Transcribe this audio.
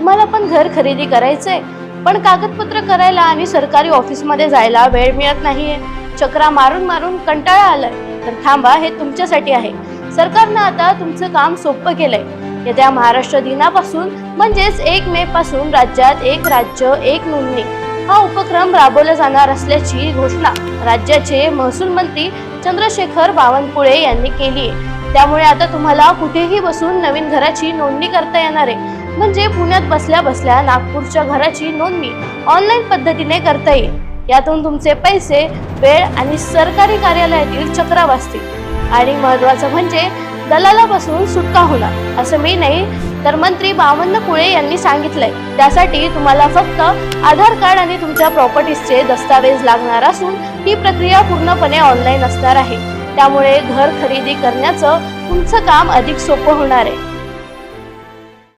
तुम्हाला पण घर खरेदी करायचंय. पण कागदपत्र करायला आणि सरकारी ऑफिसमध्ये जायला वेळ मिळत नाहीये. चक्रा मारून मारून कंटाळा आलाय. तर थांबा हे तुमच्यासाठी आहे. सरकारनं आता तुमचं काम सोपं केलंय. येत्या महाराष्ट्र दिनापासून म्हणजेच एक मे पासून राज्यात एक राज्य एक नोंदणी. हा उपक्रम राबवला जाणार असल्याची घोषणा राज्याचे महसूल मंत्री चंद्रशेखर बावनकुळे यांनी केली आहे त्यामुळे आता तुम्हाला कुठेही बसून नवीन घराची नोंदणी करता येणार आहे. म्हणजे पुण्यात बसल्या बसल्या नागपूरच्या घराची नोंदणी ऑनलाईन पद्धतीने करता येईल. यातून तुमचे पैसे वेळ आणि सरकारी कार्यालयातील चक्रा वाचतील. आणि महत्वाचं म्हणजे दलालापासून सुटका होणार असं मी नाही तर मंत्री बामन्न कुळे यांनी सांगितलंय. त्यासाठी तुम्हाला फक्त आधार कार्ड आणि तुमच्या प्रॉपर्टीजचे दस्तावेज लागणार असून ही प्रक्रिया पूर्णपणे ऑनलाईन असणार आहे. त्यामुळे घर खरेदी करण्याचं तुमचं काम अधिक सोपं होणार आहे.